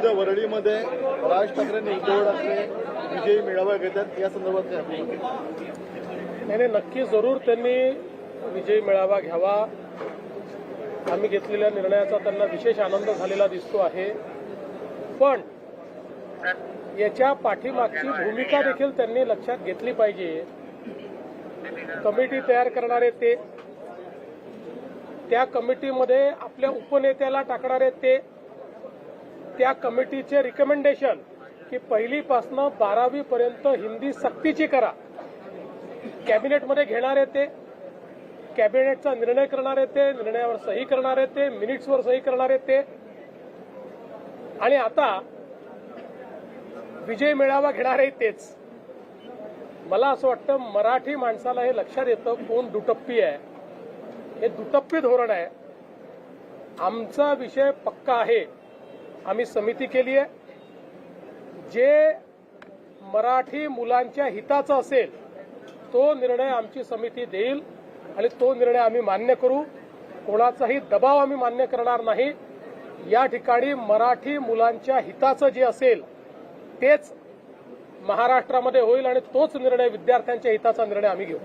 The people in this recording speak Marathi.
उद्या वरळीमध्ये राज ठाकरे उद्धव ठाकरे विजयी मेळावा घेतात या संदर्भात काय नाही नाही, नक्की जरूर त्यांनी विजयी मेळावा घ्यावा. आम्ही घेतलेल्या निर्णयाचा त्यांना विशेष आनंद झालेला दिसतो आहे. पण याच्या पाठीमागची भूमिका देखील त्यांनी लक्षात घेतली पाहिजे. कमिटी तयार करणारे ते त्या कमिटीमध्ये आपल्या उपनेत्याला टाकणारे ते त्या कमिटीचे रिकमेंडेशन की पहिलीपासनं बारावीपर्यंत हिंदी सक्तीची करा. कॅबिनेटमध्ये घेणारे ते कॅबिनेटचा निर्णय करणारे ते निर्णयावर सही करणारे ते मिनिट्सवर सही करणारे ते. आणि आता विजय मेळावा घेणारे तेच. मला असं वाटतं मराठी माणसाला हे लक्षात येतं कोण दुटप्पी आहे. हे दुटप्पी धोरण आहे. आमचा विषय पक्का आहे. आम्ही समिती केली आहे. जे मराठी मुलांच्या हिताचा असेल तो निर्णय आमची समिती देईल आणि तो निर्णय आम्ही मान्य करू. कोणाचाही दबाव आम्ही मान्य करणार नाही. या ठिकाणी मराठी मुलांच्या हिताचं जे असेल तेच महाराष्ट्रामध्ये होईल आणि तोच निर्णय विद्यार्थ्यांच्या हिताचा निर्णय आम्ही घेऊ.